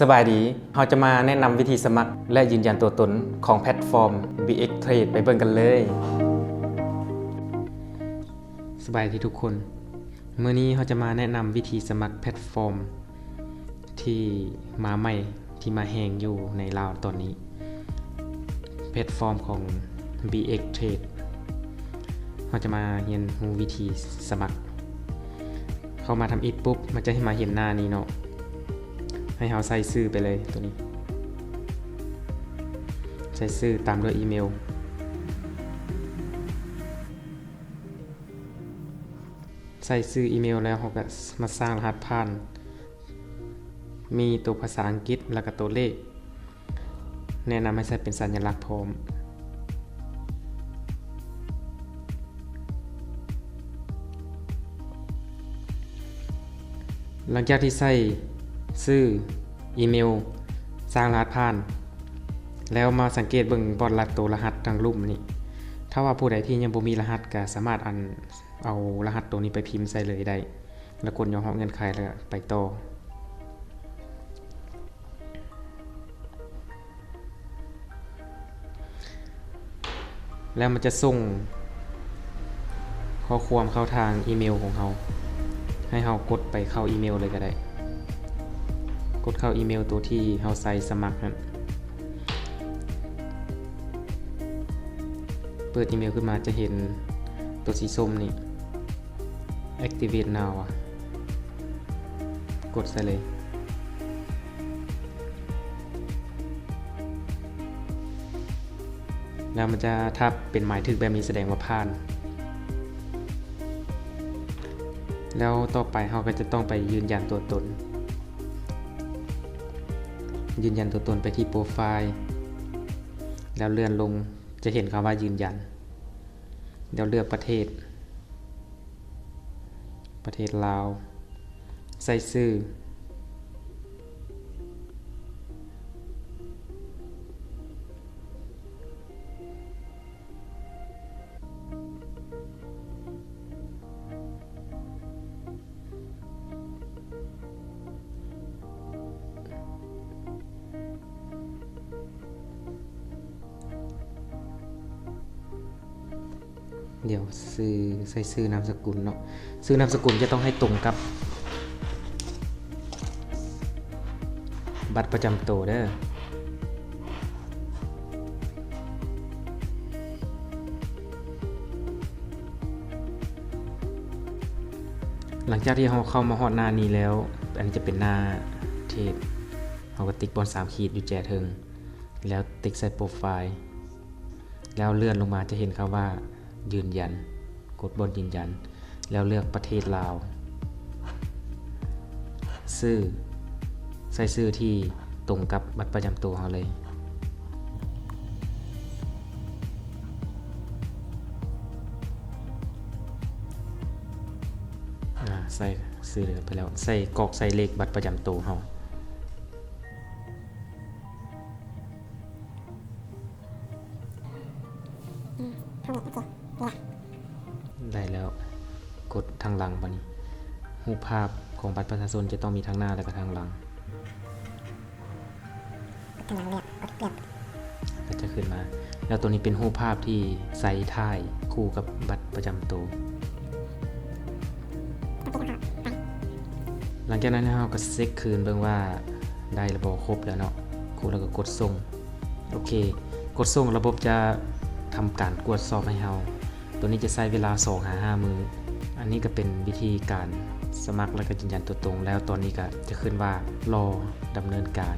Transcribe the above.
สบายดี เราจะมาแนะนำวิธีสมัคร และยืนยันตัวตนของแพลตฟอร์ม BX Trade ไปเบิ่งกันเลย สบายดีทุกคน เมื่อนี้เราจะมาแนะนำวิธีสมัครแพลตฟอร์ม ที่มาใหม่ที่มาแหงอยู่ในลาวตอนนี้ แพลตฟอร์มของ BX Trade เราจะมาเรียนรู้วิธีสมัคร เข้ามาทำอิฐปุ๊บ มันจะให้มาเห็นหน้านี้เนาะ ให้เราใส่ชื่อไปเลยตัวนี้ ใส่ชื่อตามด้วยอีเมล ใส่ชื่ออีเมลแล้วเราก็มาสร้างรหัสผ่าน มีตัวภาษาอังกฤษแล้วก็ตัวเลข แนะนำให้ใส่เป็นสัญลักษณ์พร้อมหลังจากที่ใส่ชื่อ อีเมล สร้างรหัสผ่าน แล้วมาสังเกตเบิ่งบอดลัดตัวรหัสทางรูปนี้ถ้าว่าผู้ใดที่ยังบ่มีรหัสก็สามารถอันเอารหัสตัวนี้ไปพิมพ์ใส่เลยได้ แล้วกดยอมรับเงินใครแล้วไปต่อแล้วมันจะส่ง ข้อความเข้าทางอีเมลของเขา ให้เรากดไปเข้าอีเมลเลยก็ได้ กดเข้าอีเมลตัวที่เราใส่สมัครนั้นเปิดอีเมลขึ้นมาจะเห็นตัวสีส้มนี่ activate now อะ กดใส่เลย แล้วมันจะถ้าเป็นหมายถึงแบบนี้แสดงว่าผ่าน แล้วต่อไปเราก็จะต้องไปยืนยันตัวตน ยืนยันตัวตนไปที่โปรไฟล์ แล้วเลื่อนลงจะเห็นคำว่ายืนยัน เดี๋ยวเลือกประเทศ ประเทศลาว ใส่ชื่อ เดี๋ยวซื้อใส่ซื้อนามสกุลเนาะซื้อนามสกุลจะต้องให้ตรงกับ บัตรประจำตัวเด้อหลังจากที่เราเข้ามาฮอดหน้านี้แล้ว อันนี้จะเป็นหน้าเทปเราก็ติ๊กบอลสามขีดอยู่แจเทิง แล้วติ๊กใส่โปรไฟล์ แล้วเลื่อนลงมาจะเห็นคำว่า ยืนยัน กดบนยืนยัน แล้วเลือกประเทศลาวชื่อใส่ชื่อที่ตรงกับบัตรประจำตัวเราเลย ใส่ซื้อเลยไปแล้ว ใส่กรอกใส่เลขบัตรประจำตัวเรา ได้แล้ว กดทางหลังปะนี่รูปภาพของบัตรประชาชนจะต้องมีทางหน้าและก็ทางหลังกำลังเลือกกดเลือกก็จะขึ้นมา แล้วตัวนี้เป็นรูปภาพที่ใส่ท้ายคู่กับบัตรประจำตัวโอเคนะครับไปหลังจากนั้นเราก็เช็คคืนเบิ่งว่าได้ระบบครบแล้วเนาะครูแล้วก็กดส่ง โอเค กดส่งระบบจะทำการตรวจสอบให้เรา ตัวนี้จะใช้เวลา2หา5มือ อันนี้ก็เป็นวิธีการสมัครและก็ยืนยันตัวตรง แล้วตอนนี้ก็จะขึ้นว่ารอดำเนินการ